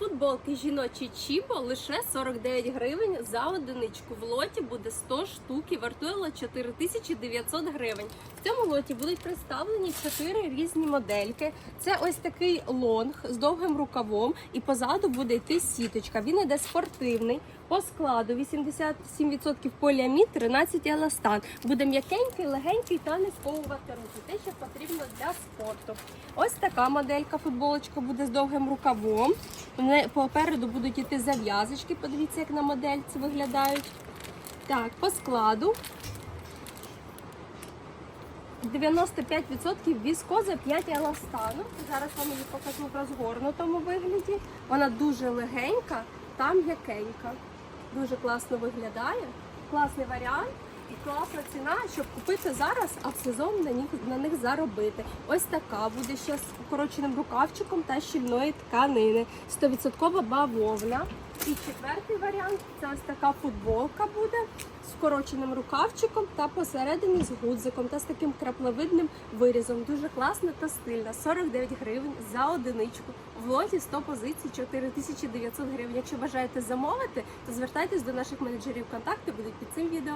Футболки жіночі Чібо лише 49 гривень за одиничку. В лоті буде 100 штук і вартує 4900 гривень. В цьому лоті будуть представлені 4 різні модельки. Це ось такий лонг з довгим рукавом, і позаду буде йти сіточка. Він іде спортивний. По складу 87% поліамід, 13 еластан. Буде м'якенький, легенький та не сковувати руки. Те, що потрібно для спорту. Ось така моделька футболочка буде з довгим рукавом. Попереду будуть йти зав'язочки. Подивіться, як на модельці виглядають. Так, по складу. 95% віскоза, 5 еластану. Зараз вам її покажу в розгорнутому вигляді. Вона дуже легенька та м'якенька. Дуже класно виглядає. Класний варіант і класна ціна, щоб купити зараз, а в сезон на них, на них заробити. Ось така буде ще з укороченим рукавчиком та щільної тканини. 100% бавовна. І четвертий варіант це ось така футболка буде з скороченим рукавчиком та посередині з гудзиком та з таким краплевидним вирізом. Дуже класна та стильна. 49 гривень за одиничку. В лоті 100 позицій 4900 гривень. Якщо бажаєте замовити, то звертайтесь до наших менеджерів. Контакти будуть під цим відео.